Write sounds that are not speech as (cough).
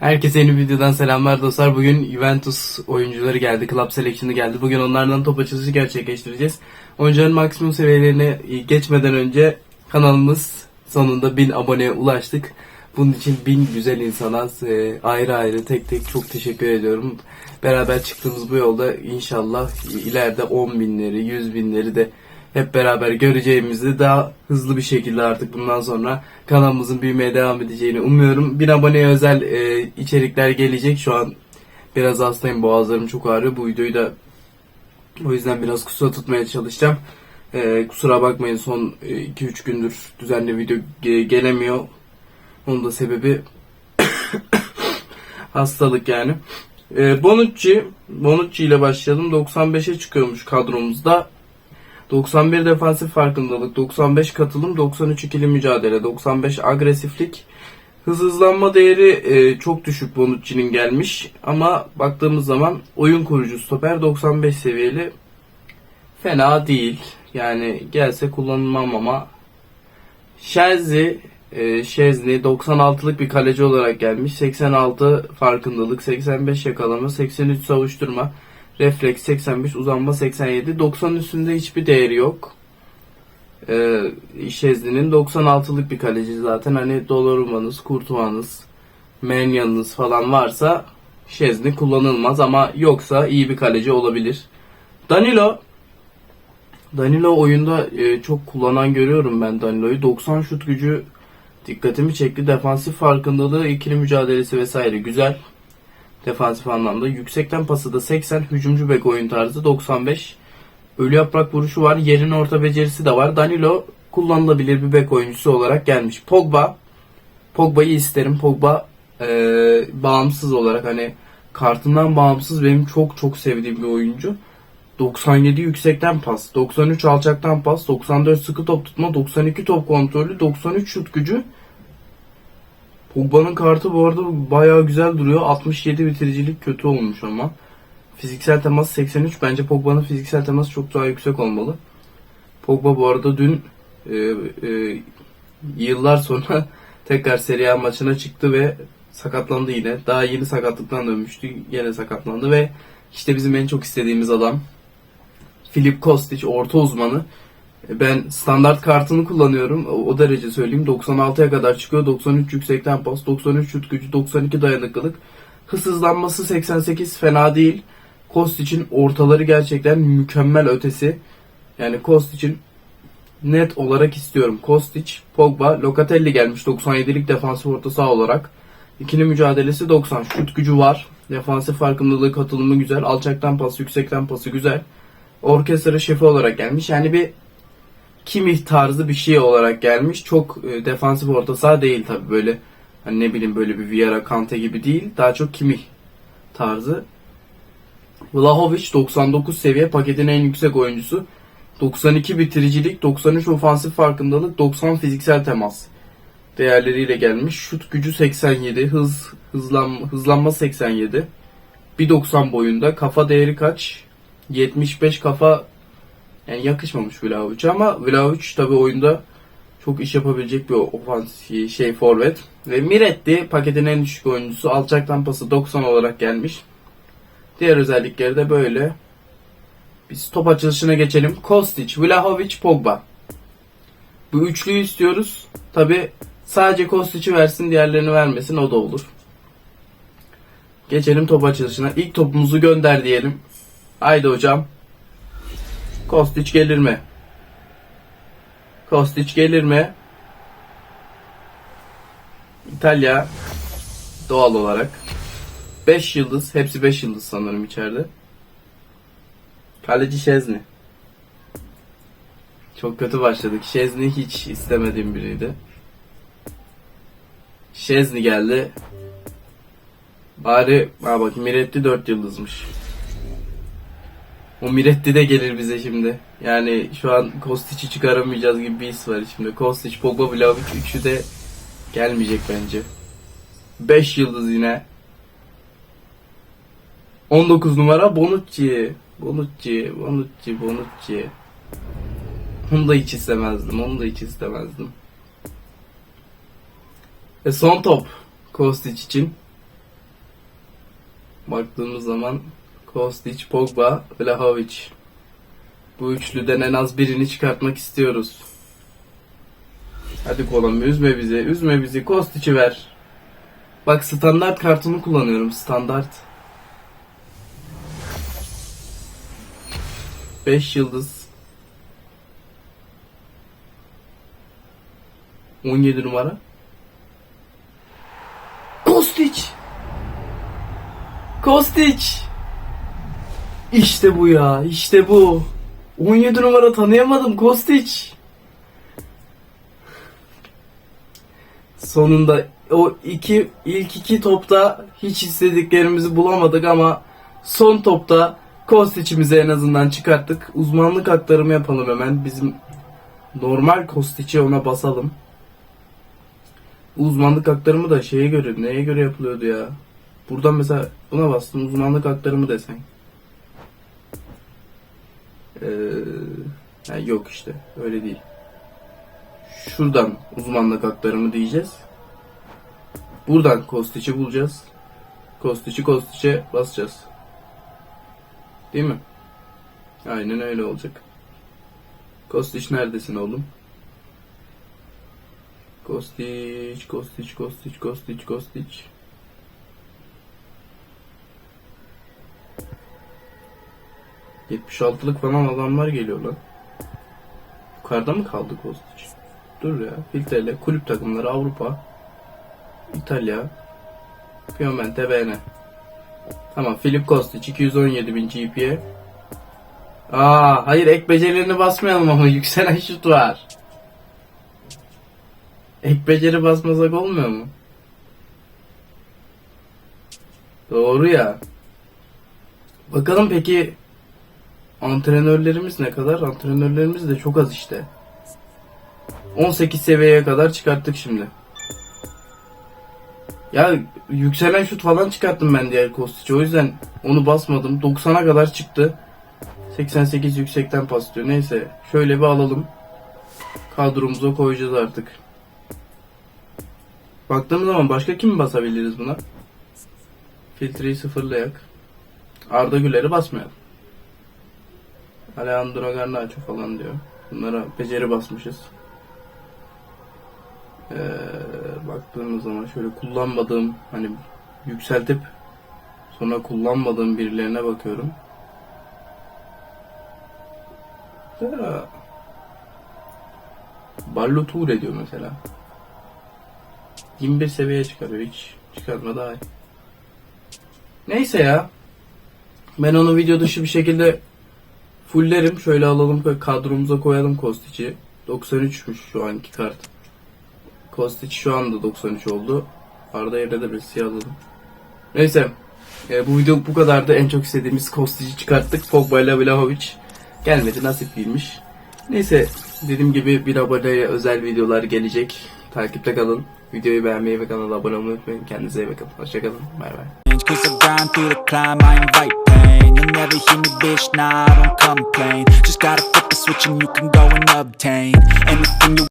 Herkese yeni videodan selamlar dostlar. Bugün Juventus oyuncuları geldi. Club Selection'ı geldi. Bugün onlardan top açılışı gerçekleştireceğiz. Oyuncuların maksimum seviyelerine geçmeden önce kanalımız sonunda 1000 aboneye ulaştık. Bunun için bin güzel insana e, ayrı ayrı tek tek çok teşekkür ediyorum. Beraber çıktığımız bu yolda inşallah ileride 10 binleri, 100 binleri de hep beraber göreceğimizi daha hızlı bir şekilde artık bundan sonra kanalımızın büyümeye devam edeceğini umuyorum. Bir aboneye özel e, içerikler gelecek. Şu an biraz hastayım. Boğazlarım çok ağrıyor. Bu videoyu da o yüzden biraz kusura tutmaya çalışacağım. E, kusura bakmayın son 2-3 gündür düzenli video ge- gelemiyor. Onun da sebebi (coughs) hastalık yani. E, Bonucci, Bonucci ile başlayalım. 95'e çıkıyormuş kadromuzda. 91 defansif farkındalık, 95 katılım, 93 ikili mücadele, 95 agresiflik. Hız hızlanma değeri e, çok düşük Bonucci'nin gelmiş ama baktığımız zaman oyun kurucu stoper 95 seviyeli fena değil. Yani gelse kullanılmam ama Şerzi e, Şezni 96'lık bir kaleci olarak gelmiş. 86 farkındalık, 85 yakalama, 83 savuşturma, refleks 85, uzanma 87. 90 üstünde hiçbir değeri yok. E, Şezni'nin 96'lık bir kaleci zaten. Hani Doloruma'nız, Kurtuva'nız, Menyan'ınız falan varsa Şezni kullanılmaz ama yoksa iyi bir kaleci olabilir. Danilo Danilo oyunda e, çok kullanan görüyorum ben Danilo'yu. 90 şut gücü dikkatimi çekti. Defansif farkındalığı, ikili mücadelesi vesaire güzel. Defansif anlamda. Yüksekten pası da 80. Hücumcu bek oyun tarzı 95. Ölü yaprak vuruşu var. Yerin orta becerisi de var. Danilo kullanılabilir bir bek oyuncusu olarak gelmiş. Pogba. Pogba'yı isterim. Pogba e, bağımsız olarak hani kartından bağımsız benim çok çok sevdiğim bir oyuncu. 97 yüksekten pas, 93 alçaktan pas, 94 sıkı top tutma, 92 top kontrolü, 93 şut gücü. Pogba'nın kartı bu arada bayağı güzel duruyor. 67 bitiricilik kötü olmuş ama. Fiziksel temas 83. Bence Pogba'nın fiziksel teması çok daha yüksek olmalı. Pogba bu arada dün e, e, yıllar sonra (laughs) tekrar Serie A maçına çıktı ve sakatlandı yine. Daha yeni sakatlıktan dönmüştü. Yine sakatlandı ve işte bizim en çok istediğimiz adam Filip Kostic orta uzmanı. Ben standart kartını kullanıyorum. O, derece söyleyeyim. 96'ya kadar çıkıyor. 93 yüksekten pas, 93 şut gücü, 92 dayanıklılık. Hız hızlanması 88 fena değil. Kostic'in ortaları gerçekten mükemmel ötesi. Yani Kostic'in net olarak istiyorum. Kostic, Pogba, Locatelli gelmiş 97'lik defansif orta saha olarak. İkili mücadelesi 90. Şut gücü var. Defansif farkındalığı katılımı güzel. Alçaktan pas, yüksekten pası güzel. Orkestra şefi olarak gelmiş. Yani bir Kimih tarzı bir şey olarak gelmiş. Çok e, defansif orta saha değil tabi böyle. Hani ne bileyim böyle bir Vieira Kante gibi değil. Daha çok Kimih tarzı. Vlahovic 99 seviye paketin en yüksek oyuncusu. 92 bitiricilik, 93 ofansif farkındalık, 90 fiziksel temas değerleriyle gelmiş. Şut gücü 87, hız hızlanma, hızlanma 87. 1.90 boyunda. Kafa değeri kaç? 75 kafa yani yakışmamış Vlahovic'e ama Vlahovic tabi oyunda çok iş yapabilecek bir ofansif şey forvet. Ve Miretti paketin en düşük oyuncusu. Alçaktan pası 90 olarak gelmiş. Diğer özellikleri de böyle. Biz top açılışına geçelim. Kostic, Vlahovic, Pogba. Bu üçlüyü istiyoruz. Tabi sadece Kostic'i versin diğerlerini vermesin o da olur. Geçelim top açılışına. İlk topumuzu gönder diyelim. Haydi hocam. Kostic gelir mi? Kostic gelir mi? İtalya doğal olarak 5 yıldız, hepsi 5 yıldız sanırım içeride. Kaleci Şezni. Çok kötü başladık. Şezni hiç istemediğim biriydi. Şezni geldi. Bari ha bak Miretti 4 yıldızmış. O Miretti de gelir bize şimdi. Yani şu an Kostic'i çıkaramayacağız gibi bir his var içimde. Kostic, Pogba, Vlahovic üçü de gelmeyecek bence. 5 yıldız yine. 19 numara Bonucci. Bonucci, Bonucci, Bonucci. Onu da hiç istemezdim. Onu da hiç istemezdim. E son top Kostic için. baktığımız zaman Kostic, Pogba, Vlahovic. Bu üçlüden en az birini çıkartmak istiyoruz. Hadi Kolombi üzme bizi. Üzme bizi. Kostic'i ver. Bak standart kartını kullanıyorum. Standart. 5 yıldız. 17 numara. Kostic. Kostic. İşte bu ya. işte bu. 17 numara tanıyamadım Kostic. Sonunda o iki ilk iki topta hiç istediklerimizi bulamadık ama son topta Kostic'imizi en azından çıkarttık. Uzmanlık aktarımı yapalım hemen. Bizim normal Kostic'i ona basalım. Uzmanlık aktarımı da şeye göre, neye göre yapılıyordu ya? Buradan mesela buna bastım uzmanlık aktarımı desen. Ee, ha, yok işte öyle değil. Şuradan uzmanlık aktarımı diyeceğiz. Buradan Kostic'i bulacağız. Kostic'i Kostic'e basacağız. Değil mi? Aynen öyle olacak. Kostiç neredesin oğlum? Kostiç, Kostiç, Kostiç, Kostiç, Kostiç. ...76'lık falan adamlar geliyor lan. Yukarıda mı kaldı Kostiç? Dur ya. Filtrele. Kulüp takımları Avrupa. İtalya. Piemonte Bene. Tamam. Filip Kostić 217 bin GP'ye. Aa, hayır ek becerilerini basmayalım ama (laughs) yükselen şut var. Ek beceri basmasak olmuyor mu? Doğru ya. Bakalım peki antrenörlerimiz ne kadar? Antrenörlerimiz de çok az işte. 18 seviyeye kadar çıkarttık şimdi. Ya yükselen şut falan çıkarttım ben diğer Kostic'e. O yüzden onu basmadım. 90'a kadar çıktı. 88 yüksekten pas. Neyse şöyle bir alalım. Kadromuza koyacağız artık. Baktığımız zaman başka kim basabiliriz buna? Filtreyi sıfırlayak. Arda Güler'i basmayalım. Alejandro Garnacho falan diyor. Bunlara beceri basmışız. Ee, baktığımız zaman şöyle kullanmadığım hani yükseltip sonra kullanmadığım birilerine bakıyorum. Ya, Ballo Toure diyor mesela. 21 seviyeye çıkarıyor hiç çıkartma daha iyi. Neyse ya. Ben onu video dışı bir şekilde fulllerim. Şöyle alalım kadromuza koyalım Kostic'i. 93'müş şu anki kart. Kostic şu anda 93 oldu. Arda yerine de Messi'yi alalım. Neyse. E, bu video bu kadardı. En çok istediğimiz Kostic'i çıkarttık. Pogba ile Vlahovic gelmedi. Nasip değilmiş. Neyse. Dediğim gibi bir aboneye özel videolar gelecek. Takipte kalın. Videoyu beğenmeyi ve kanala abone olmayı unutmayın. Kendinize iyi bakın. Hoşçakalın. Bay bay. You'll never hear me, bitch, nah, I don't complain. Just gotta flip the switch and you can go and obtain Anything you